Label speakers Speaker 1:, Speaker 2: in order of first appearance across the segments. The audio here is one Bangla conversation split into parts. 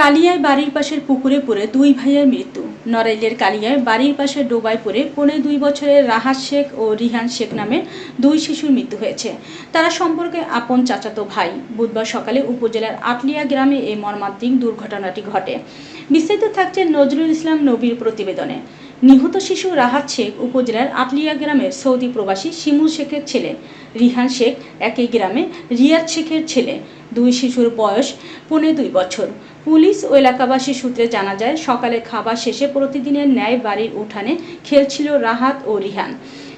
Speaker 1: কালিয়ায় বাড়ির পাশের পুকুরে পড়ে দুই ভাইয়ের মৃত্যু নড়াইলের কালিয়ায় বাড়ির পাশে ডোবায় পড়ে পনেরো দুই বছরের রাহাত শেখ ও রিহান শেখ নামে দুই শিশুর মৃত্যু হয়েছে তারা সম্পর্কে আপন চাচাতো ভাই বুধবার সকালে উপজেলার আটলিয়া গ্রামে এই মর্মান্তিক দুর্ঘটনাটি ঘটে বিস্তারিত থাকছে নজরুল ইসলাম নবীর প্রতিবেদনে নিহত শিশু রাহাত শেখ উপজেলার আটলিয়া গ্রামের সৌদি প্রবাসী শিমুল শেখের ছেলে রিহান শেখ একই গ্রামে রিয়াদ শেখের ছেলে দুই শিশুর বয়স পৌনে দুই বছর পুলিশ ও এলাকাবাসী সূত্রে জানা যায় সকালে খাবার শেষে প্রতিদিনের ন্যায় বাড়ির উঠানে খেলছিল রাহাত ও রিহান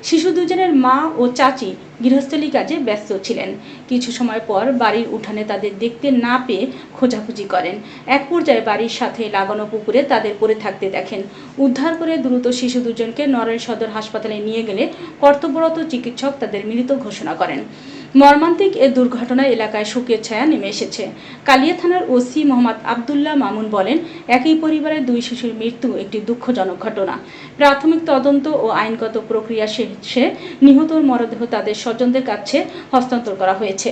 Speaker 1: শিশু দুজনের মা ও চাচি গৃহস্থলী কাজে ব্যস্ত ছিলেন কিছু সময় পর বাড়ির উঠানে তাদের দেখতে না পেয়ে খোঁজাখুঁজি করেন এক পর্যায়ে বাড়ির সাথে লাগানো পুকুরে তাদের পড়ে থাকতে দেখেন উদ্ধার করে দ্রুত শিশু দুজনকে নরেন সদর হাসপাতালে নিয়ে গেলে কর্তব্যরত চিকিৎসক তাদের মৃত ঘোষণা করেন মর্মান্তিক এ দুর্ঘটনায় এলাকায় শোকের ছায়া নেমে এসেছে কালিয়া থানার ওসি মোহাম্মদ আবদুল্লাহ মামুন বলেন একই পরিবারের দুই শিশুর মৃত্যু একটি দুঃখজনক ঘটনা প্রাথমিক তদন্ত ও আইনগত প্রক্রিয়া শেষে নিহতর মরদেহ তাদের স্বজনদের কাছে হস্তান্তর করা হয়েছে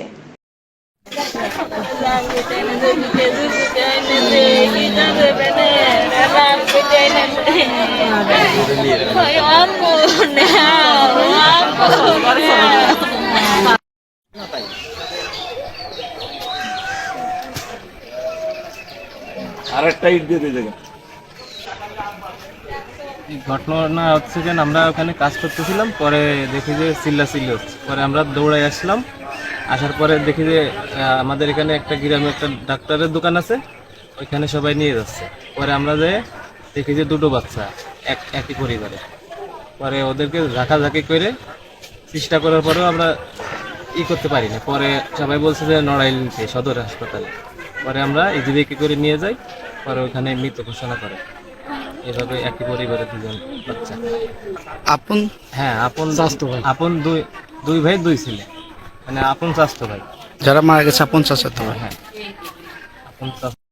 Speaker 2: ঘটনা হচ্ছে যে আমরা ওখানে কাজ করতেছিলাম পরে দেখি যে চিল্লা চিল্লি হচ্ছে পরে আমরা দৌড়াই আসলাম আসার পরে দেখি যে আমাদের এখানে একটা গ্রামে একটা ডাক্তারের দোকান আছে ওইখানে সবাই নিয়ে যাচ্ছে পরে আমরা যে দেখি যে দুটো বাচ্চা এক একই পরিবারে পরে ওদেরকে ঝাঁকাঝাঁকি করে চেষ্টা করার পরেও আমরা ই করতে পারি না পরে সবাই বলছে যে নড়াইল নিতে সদর হাসপাতালে পরে আমরা ইজিবিকে করে নিয়ে যাই পরে ওখানে মৃত ঘোষণা করে এভাবে একই পরিবারের দুজন বাচ্চা
Speaker 3: আপন হ্যাঁ আপন স্বাস্থ্য ভাই
Speaker 2: আপন দুই দুই ভাই দুই ছেলে মানে আপন স্বাস্থ্য ভাই
Speaker 3: যারা মারা গেছে আপন স্বাস্থ্য ভাই হ্যাঁ আপন স্বাস্থ্য